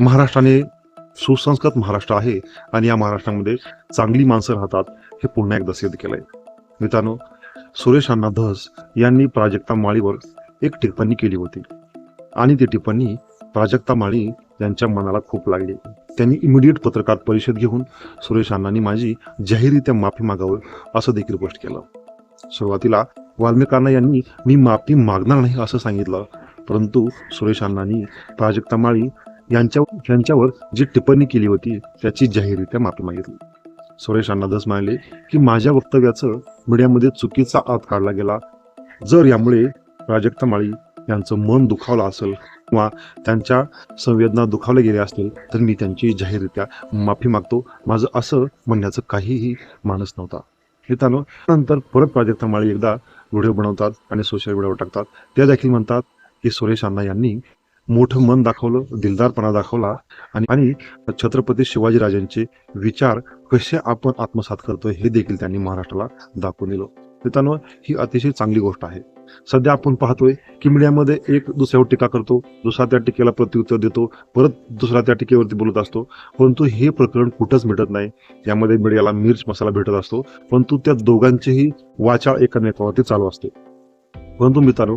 महाराष्ट्राने सुसंस्कृत महाराष्ट्र आहे आणि या महाराष्ट्रामध्ये चांगली माणसं राहतात हे पुन्हा एकदा सिद्ध केलंय. मित्रांनो सुरेश अण्णा धस यांनी प्राजक्ता माळीवर एक टिप्पणी केली होती. आणि ती टिप्पणी प्राजक्ता माळी यांच्या मनाला खूप लागली. त्यांनी इमिडिएट पत्रकार परिषद घेऊन सुरेश अण्णांनी माझी जाहीररित्या माफी मागावं असं देखील पोस्ट केलं. सुरुवातीला वाल्मिकांना यांनी मी माफी मागणार नाही असं सांगितलं. परंतु सुरेश अण्णांनी प्राजक्ता माळी यांच्या यांच्यावर जी टिप्पणी केली होती त्याची जाहीररित्या माफी मागितली. सुरेश अण्णादास म्हणाले की माझ्या वक्तव्याचं मीडियामध्ये चुकीचा अर्थ काढला गेला. जर यामुळे प्राजक्ता माळी यांचं मन दुखावलं असेल किंवा त्यांच्या संवेदना दुखावल्या गेल्या असतील तर मी त्यांची जाहीररित्या माफी मागतो. माझं असं म्हणण्याचं काहीही मानस नव्हता. मित्रांनो नंतर परत प्राजक्ता माळी एकदा व्हिडिओ बनवतात आणि सोशल मीडियावर टाकतात. त्या देखील म्हणतात की सुरेश अण्णा यांनी मोठं मन दाखवलं दिलदारपणा दाखवला आणि आणि छत्रपती शिवाजीराजांचे विचार कसे आपण आत्मसात करतो हे देखील त्यांनी महाराष्ट्राला दाखवून दिलं. मित्रांनो ही अतिशय चांगली गोष्ट आहे. सध्या आपण पाहतोय की मीडियामध्ये एक दुसऱ्यावर टीका करतो दुसरा त्या टीकेला प्रत्युत्तर देतो परत दुसरा त्या टीकेवरती बोलत असतो. परंतु हे प्रकरण कुठंच भेटत नाही. यामध्ये मीडियाला मिर्च मसाला भेटत असतो. परंतु त्या दोघांचेही वाचाळ एका नेत्यावरती चालू असते. परंतु मित्रांनो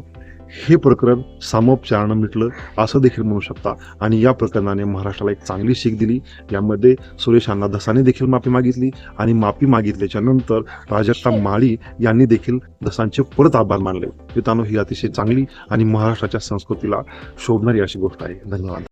हे प्रकरण सामोपचारानं मिटलं असं देखील म्हणू शकता. आणि या प्रकरणाने महाराष्ट्राला एक चांगली शीख दिली. यामध्ये सुरेश अण्णा धसाने देखील माफी मागितली आणि माफी मागितल्याच्या नंतर राजक्ता माळी यांनी देखील धसांचे परत आभार मानले. मित्रांनो ही अतिशय चांगली आणि महाराष्ट्राच्या संस्कृतीला शोभणारी अशी गोष्ट आहे. धन्यवाद.